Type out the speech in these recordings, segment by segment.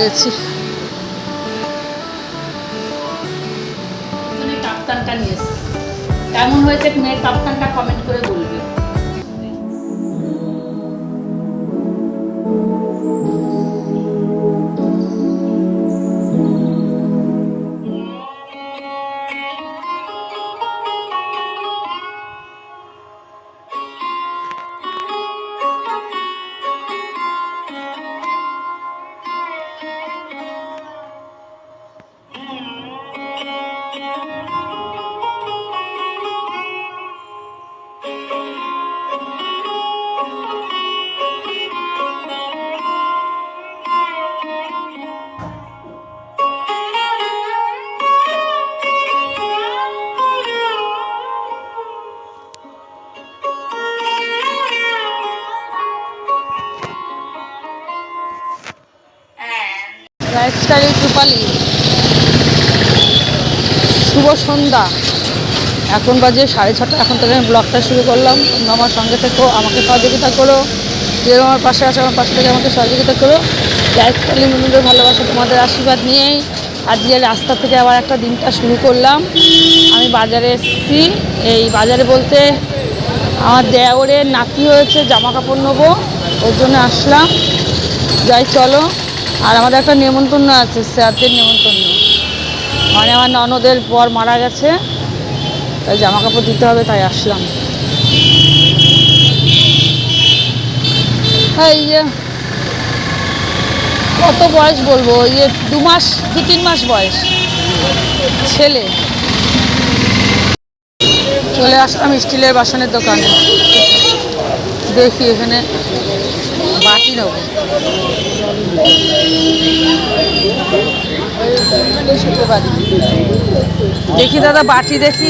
গেছি মানে নিয়ে কেমন হয়েছে মেয়ের কাপ্তানটা কমেন্ট করে বলবে? লাইফস্টাইল রূপালি। শুভ সন্ধ্যা। এখন বাজে সাড়ে ছটা, এখন থেকে আমি ব্লগটা শুরু করলাম। তোমরা আমার সঙ্গে থেকো, আমাকে সহযোগিতা করো। যে আমার পাশে আছে, আমার পাশে থেকে আমাকে সহযোগিতা করো। লাইফস্টাইল বন্ধুদের ভালোবাসা তোমাদের আশীর্বাদ নিয়েই আজকে রাস্তা থেকে আবার একটা দিনটা শুরু করলাম। আমি বাজারে এসেছি। এই বাজারে বলতে আমার দেওরের নাতি হয়েছে জামা কাপড় নেব। ওর জন্য আসলাম। যাই, চলো। আর আমাদের একটা নেমন্তন্ন আছে স্যারদের নেমন্তন্ন। মানে আমার ননদের পর মারা গেছে, তাই জামা কাপড় দিতে হবে, তাই আসলাম। এই যে, কত বয়স বলব? ওই যে দু মাস, দু তিন মাস বয়স। ছেলে। চলে আসলাম স্টিলের বাসনের দোকানে। দেখি এখানে বাটি নেব। দেখি দাদা, বাটি দেখি।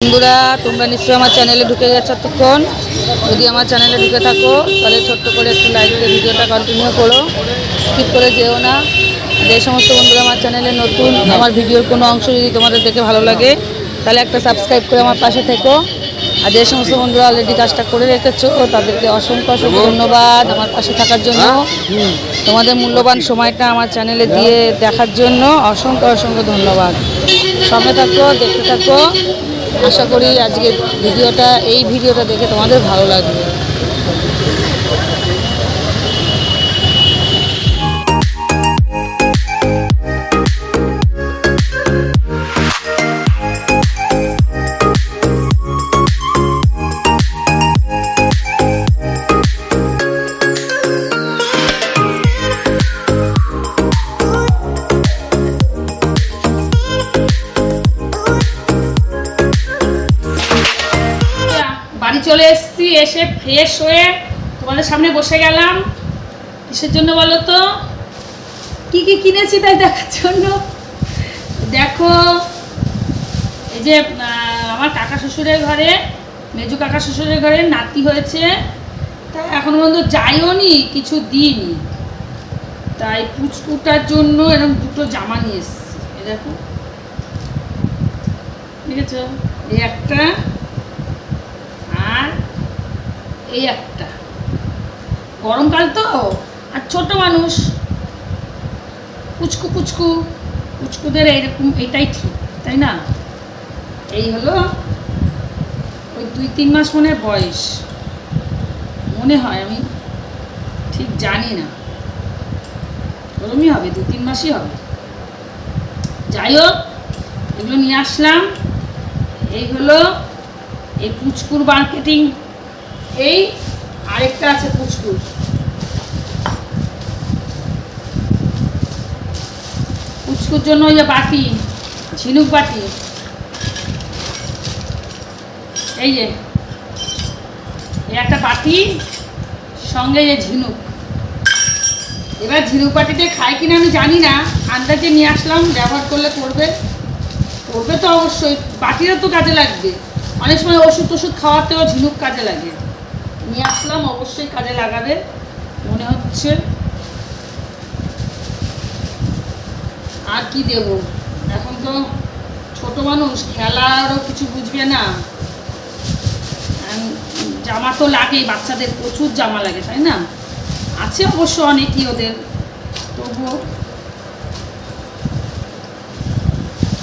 বন্ধুরা, তোমরা নিশ্চয়ই আমার চ্যানেলে ঢুকে গেছো এতক্ষণ। যদি আমার চ্যানেলে ঢুকে থাকো, তাহলে ছোট্ট করে একটু লাইক দিয়ে ভিডিওটা কন্টিনিউ করো। স্কিপ করে যেও না। যে সমস্ত বন্ধুরা আমার চ্যানেলে নতুন, আমার ভিডিওর কোনো অংশ যদি তোমাদের দেখে ভালো লাগে তাহলে একটা সাবস্ক্রাইব করে আমার পাশে থেকো। আর যে সমস্ত বন্ধুরা অলরেডি কাজটা করে রেখেছো তাদেরকে অসংখ্য অসংখ্য ধন্যবাদ আমার পাশে থাকার জন্য। তোমাদের মূল্যবান সময়টা আমার চ্যানেলে দিয়ে দেখার জন্য অসংখ্য অসংখ্য ধন্যবাদ। সঙ্গে থাকো দেখতে থাকো। আশা করি আজকের ভিডিওটা এই ভিডিওটা দেখে তোমাদের ভালো লাগবে। বাড়ি চলে এসেছি, এসে ফ্রেশ হয়ে তোমাদের সামনে বসে গেলাম। কিসের জন্য বলো তো? কি কি কিনেছি তাই দেখার জন্য? দেখো, এই যে আমার কাকা শ্বশুরের ঘরে, মেজু কাকা শ্বশুরের ঘরে নাতি হয়েছে। তা এখন পর্যন্ত যাইও নি, কিছু দিইনি তাই পুচকুটার জন্য এরকম দুটো জামা নিয়ে এসেছি। এ দেখো। ঠিক আছে এই একটা আর এই একটা। গরমকাল তো, আর ছোট মানুষ। পুচকু পুচকু, পুচকুদের এইরকম, এটাই ঠিক, তাই না? এই হলো ওই দুই তিন মাস মনে বয়স। মনে হয়, আমি ঠিক জানি না। ওরমই হবে, দু তিন মাসই হবে। যাই হোক, এগুলো নিয়ে আসলাম। এই হলো এই পুচকুর মার্কেটিং এই আরেকটা আছে পুচকুর পুচকুর জন্য ওই যে বাটি, ঝিনুক বাটি। এই যে একটা বাটি, সঙ্গে যে ঝিনুক। এবার ঝিনুক বাটিতে খাই কিনা আমি জানি না, আন্দাজে নিয়ে আসলাম, ব্যবহার করলে করবে। করবে তো অবশ্যই, বাটিরও তো কাজে লাগবে। অনেক সময় ওষুধ টষুধ খাওয়াতেও ঝিনুক কাজে লাগে। নিয়ে আসলাম, অবশ্যই কাজে লাগাবে। মনে হচ্ছে। আর কি দেব? এখন তো ছোট মানুষ, খেলারও কিছু বুঝবে না। জামা তো লাগেই, বাচ্চাদের প্রচুর জামা লাগে, তাই না? আছে অবশ্য অনেকই ওদের, তবুও।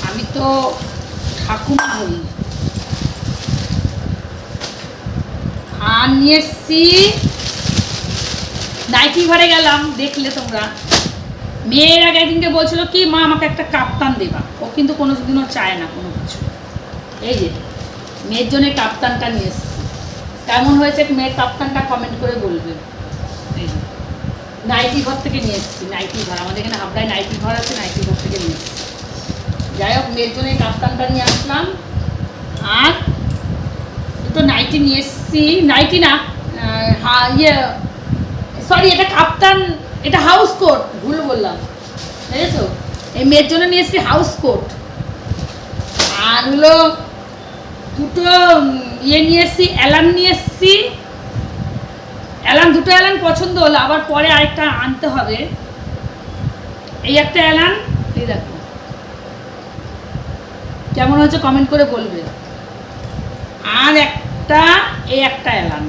আমি তো ঠাকুমা হই। আর নিয়ে এসছি। নাইটি ঘরে গেলাম, দেখলে তোমরা। মেয়ের আগে একদিনকে বলছিল কি, মা, আমাকে একটা কাপ্তান দেবা। ও কিন্তু কোনো দিনও চায় না কোনো কিছু। এই যে, মেয়ের জন্য কাপ্তানটা নিয়ে এসছি। কেমন হয়েছে মেয়ের কাপ্তানটা কমেন্ট করে বলবে। নাইটি ঘর থেকে নিয়ে এসেছি, নাইটি ঘর। আমাদের এখানে হাবড়ায় নাইটি ঘর আছে, নাইটি ঘর থেকে নিয়ে এসেছি। যাই হোক, মেয়ের জন্য কাপ্তানটা নিয়ে আসলাম। আর দুটো নাইটি নিয়ে এসেছি। নাইটি না ইয়ে সরি এটা কাপ্তান, এটা হাউস কোট ভুল বললাম, বুঝেছ? এই মেয়ের জন্য নিয়ে এসেছি হাউস কোট আর হলো দুটো ইয়ে নিয়ে এসেছি অ্যালার্ম নিয়ে এসেছি। অ্যালার্ম দুটো অ্যালার্ম পছন্দ হলো, আবার পরে আরেকটা আনতে হবে। এই একটা অ্যালার্ম এই দেখো। কেমন হয়েছে কমেন্ট করে বলবে। আর একটা এই একটা অ্যালার্ম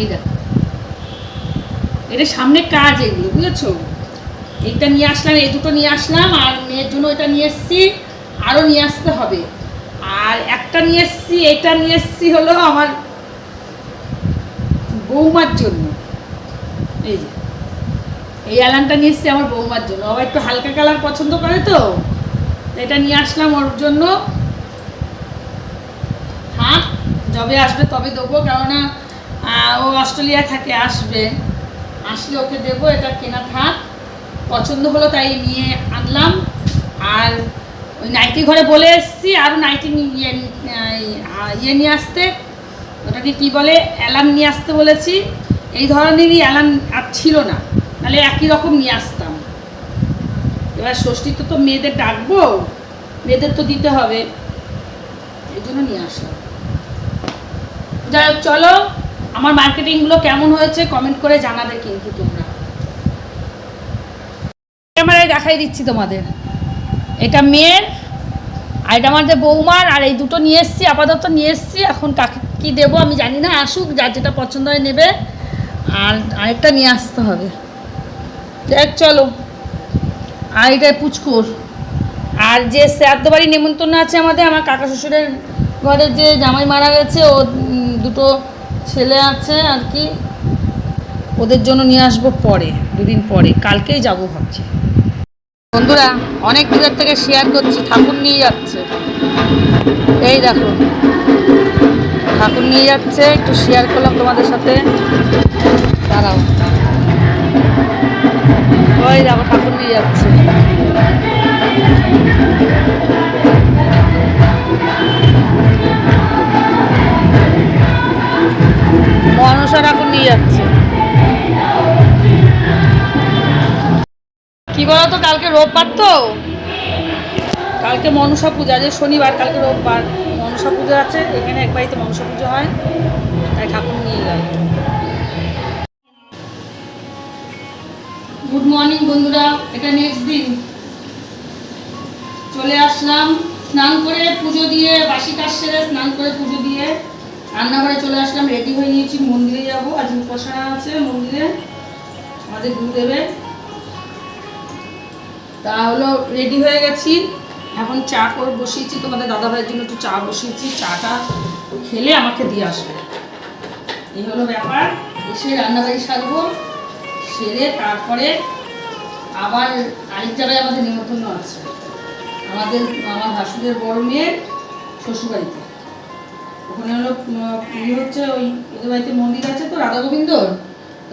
এই দেখো। এটা সামনে কাজ এগুলো, বুঝেছ? এইটা নিয়ে আসলাম, এই দুটো নিয়ে আসলাম, আর মেয়ের জন্য এটা নিয়ে এসেছি আরও নিয়ে আসতে হবে। আর একটা নিয়ে এসেছি, এটা নিয়ে এসেছি হলো আমার বৌমার জন্য। এই যে। এই অ্যালানটা নিয়ে এসেছি আমার বৌমার জন্য। আবার একটু হালকা কালার পছন্দ করে তো এটা নিয়ে আসলাম ওর জন্য হ্যাঁ যবে আসবে তবে দেবো, কেননা ও অস্ট্রেলিয়া থাকে, আসবে। আসলে ওকে দেবো, এটা কেনা থাক। পছন্দ হলো তাই নিয়ে আনলাম। আর ওই নাইটি ঘরে বলে এসেছি আরও নাইটি নিয়ে ইয়ে ইয়ে নিয়ে আসতে। ওটাকে কি বলে? অ্যালার্ম নিয়ে আসতে বলেছি। এই ধরনেরই অ্যালার্ম আর ছিল না। তাহলে একই রকম নিয়ে আসতাম। এবার ষষ্ঠীতে তো মেয়েদের ডাকবো, মেয়েদের তো দিতে হবে। এই জন্য নিয়ে আসলাম। যাই হোক, চলো, আমার মার্কেটিংগুলো কেমন হয়েছে কমেন্ট করে জানাবে কিন্তু তোমরা। ক্যামেরায় দেখাই দিচ্ছি তোমাদের। এটা মেয়ের, আর এটা আমাদের বৌমার, আর এই দুটো নিয়ে এসছি, আপাতত নিয়ে এসছি, এখন কাকে কী দেবো আমি জানি না, আসুক, যার যেটা পছন্দ হয় নেবে, আর আরেকটা নিয়ে আসতে হবে। দেখ, চলো। আর এটা পুচকুর। আর যে শ্রাদ্ধ বাড়ি নেমন্তন্ন আছে আমাদের, আমার কাকা শ্বশুরের ঘরে যে জামাই মারা গেছে, ও দুটো ছেলে আছে আর কি, ওদের জন্য নিয়ে আসব পরে, দুদিন পরে, কালকেই যাব ভাবছি। বন্ধুরা, অনেক দূরের থেকে শেয়ার করছি, ঠাকুর নিয়ে যাচ্ছে। এই দেখো, ঠাকুর নিয়ে যাচ্ছে, একটু শেয়ার করলাম তোমাদের সাথে। দাঁড়াও। ওই দেখো, ঠাকুর নিয়ে যাচ্ছে। যাচ্ছে। কি বলতো কালকে রোববার তো? কালকে মনসা পূজা যে শনিবার কালকে রোববার। মনসা পূজা আছে এখানে এক বাড়িতে মনসা পুজো হয় তাই ঠাকুর নিয়ে গেল গুড মর্নিং বন্ধুরা এটা নেক্সট দিন। চলে আসলাম স্নান করে পুজো দিয়ে বাসি কাজ সেরে স্নান করে পুজো দিয়ে। রান্নাঘরে চলে আসলাম রেডি হয়ে নিয়েছি, মন্দিরে যাব। আজ উপাসনা আছে মন্দিরে, আমাদের গুরুদেবের। তা হলো রেডি হয়ে গেছি। এখন চা করে বসিয়েছি, তোমাদের দাদা ভাইয়ের জন্য একটু চা বসিয়েছি। চাটা খেলে আমাকে দিয়ে আসবে। এই হলো ব্যাপার। এসে রান্নাবাড়ি সারবো, সেরে তারপরে আবার আরেক জায়গায় আমাদের নিমন্ত্রণ আছে। আমাদের আমার ভাসুদের বড় মেয়ের শ্বশুরবাড়িতে। ওখানে হলো উম, ইয়ে হচ্ছে ওই ওদের বাড়িতে মন্দির আছে তো রাধা গোবিন্দর?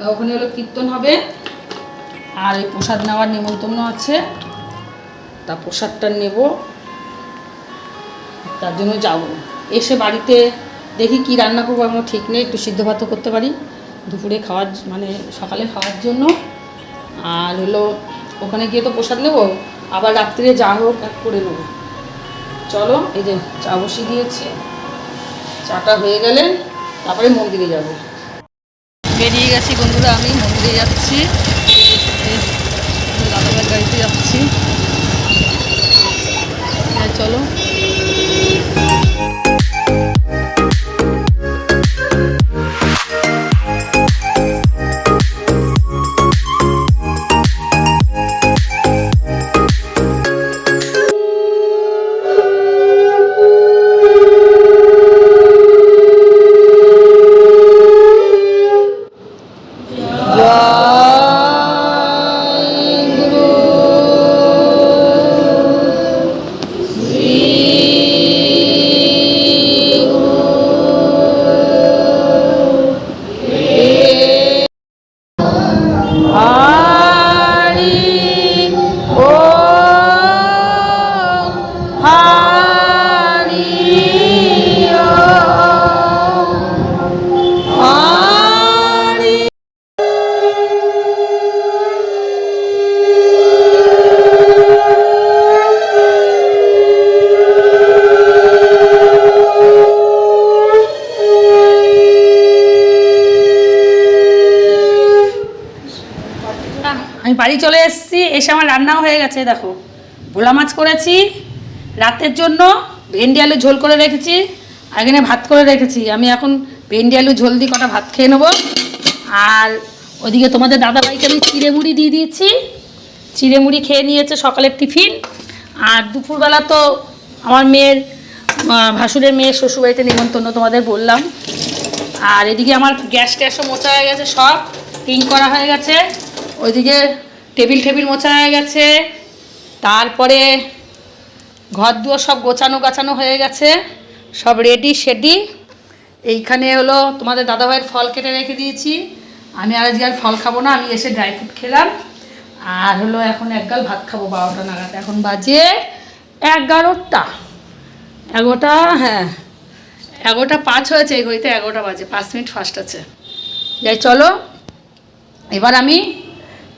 ওখানে হলো কীর্তন হবে। আর ওই প্রসাদ নেওয়ার নিমন্ত্রণ আছে। তা প্রসাদটা নেব। তার জন্য যাব। এসে বাড়িতে দেখি কি রান্না করব আমার ঠিক নেই। একটু সিদ্ধ ভাতও করতে পারি। দুপুরে খাওয়ার মানে সকালে খাওয়ার জন্য। আর হলো ওখানে গিয়ে তো প্রসাদ নেব। আবার রাত্রে যা হোক এক করে নেব। চলো এই যে চা বসিয়ে দিয়েছি। চাটা হয়ে গেলেন তারপরে মন্দিরে যাব। বেরিয়ে গেছি বন্ধুরা, আমি মন্দিরে যাচ্ছি। দাদাভাইয়ের গাড়িতে যাচ্ছি। চলো। আমি বাড়ি চলে এসেছি, এসে আমার রান্নাও হয়ে গেছে, দেখো। ভোলা মাছ করেছি, রাতের জন্য ভেন্ডি আলু ঝোল করে রেখেছি, আর এখানে ভাত করে রেখেছি। আমি এখন ভেন্ডি আলু ঝোল দিয়ে কটা ভাত খেয়ে নেব। আর ওদিকে তোমাদের দাদাভাইকে আমি চিড়ে মুড়ি দিয়ে দিয়েছি। চিড়ে মুড়ি খেয়ে নিয়েছে সকালের টিফিন। আর দুপুরবেলা তো আমার মেয়ের ভাসুরের মেয়ের শ্বশুরবাড়িতে নিমন্ত্রণ তোমাদের বললাম। আর এদিকে আমার গ্যাস ট্যাসও মোচা হয়ে গেছে সব টিং করা হয়ে গেছে। ওইদিকে টেবিল টেবিল মোছা হয়ে গেছে। তারপরে ঘর দুয়ার সব গোছানো গাছানো হয়ে গেছে। সব রেডি সেডি এইখানে হলো তোমাদের দাদাভাইয়ের ফল কেটে রেখে দিয়েছি। আমি আর আজকে আর ফল খাব না, আমি এসে ড্রাই ফ্রুট খেলাম। আর হলো এখন একগাল ভাত খাব বারোটা নাগাদ। এখন বাজে এগারোটা। এগারোটা হ্যাঁ। এগারোটা পাঁচ হয়েছে এই ঘড়িতে, এগারোটা বাজে, পাঁচ মিনিট ফার্স্ট আছে। যাই, চলো। এবার আমি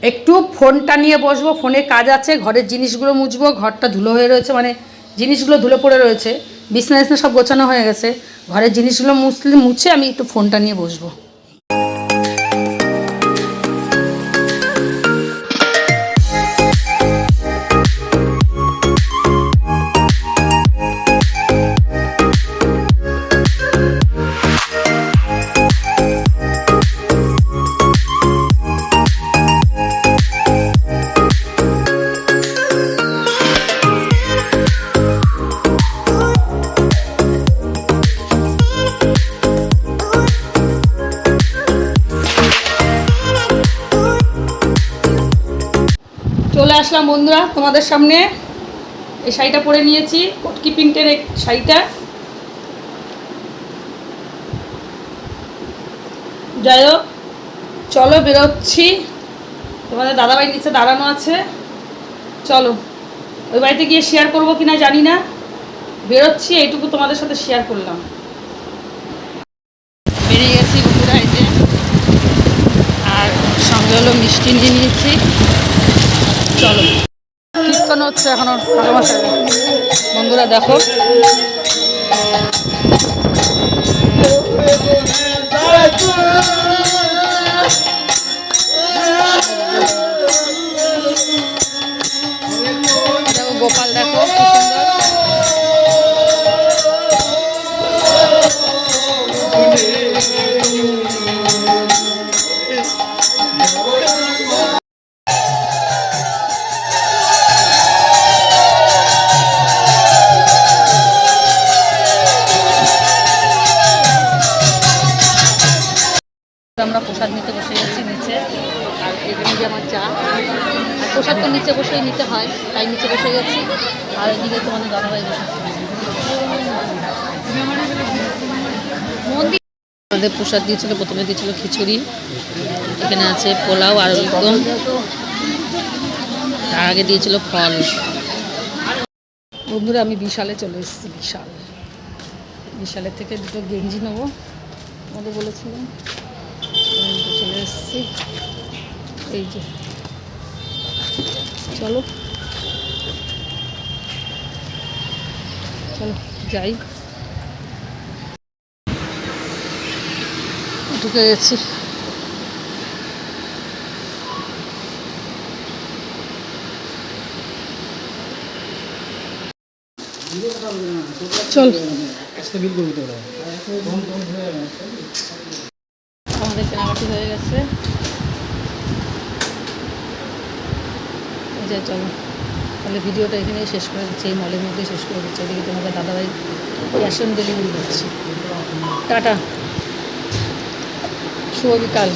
একটু ফোনটা নিয়ে বসবো, ফোনে কাজ আছে, ঘরের জিনিসগুলো মুছবো, ঘরটা ধুলো হয়ে রয়েছে মানে জিনিসগুলো ধুলো পড়ে রয়েছে বিছনা সব গোছানো হয়ে গেছে, ঘরের জিনিসগুলো মুছলে, মুছে আমি একটু ফোনটা নিয়ে বসবো। বন্ধুরা, তোমাদের সামনে এই শাড়িটা পরে নিয়েছি, কটকি প্রিন্টের এক শাড়িটা। যাই হোক, চলো বেরোচ্ছি। তোমাদের দাদাভাই নিচে দাঁড়ানো আছে। চলো, ওই বাড়িতে গিয়ে শেয়ার করব কিনা জানি না। বেরোচ্ছি, এইটুকু তোমাদের সাথে শেয়ার করলাম। বেরিয়ে গেছি বন্ধুরা, এই যে। আর সঙ্গে হলো মিষ্টি নিয়ে নিয়েছি। চলো। কীর্তন হচ্ছে এখনও ভালোবাসা বন্ধুরা দেখো। গোপাল দেখো কি সুন্দর। তো নিচে বসেই নিতে হয়, তাই নিচে বসে গেছি। আর এদিকে তোমাদের দাদাভাই বসেছে আমাদের প্রসাদ দিয়েছিল, প্রথমে দিয়েছিল খিচুড়ি। এখানে আছে পোলাও আর একদম। তার আগে দিয়েছিল ফল। বন্ধুরা, আমি বিশালে চলে এসেছি, বিশাল। বিশালের থেকে দুটো গেঞ্জি নেব। আমাদের বলেছিলাম চলে এসেছি। এই যে। চলো। চলো যাই। ঢুকে গেছি। চল। আমাদের কেনাকাটি হয়ে গেছে। যে চলো। তাহলে ভিডিওটা এখানেই শেষ করে দিচ্ছি, এই মলের মধ্যে শেষ করে দিচ্ছি। এদিকে তোমাদের দাদাভাই ক্যাশ অন ডেলিভারি দিচ্ছি টাটা। শুভ বিকাল।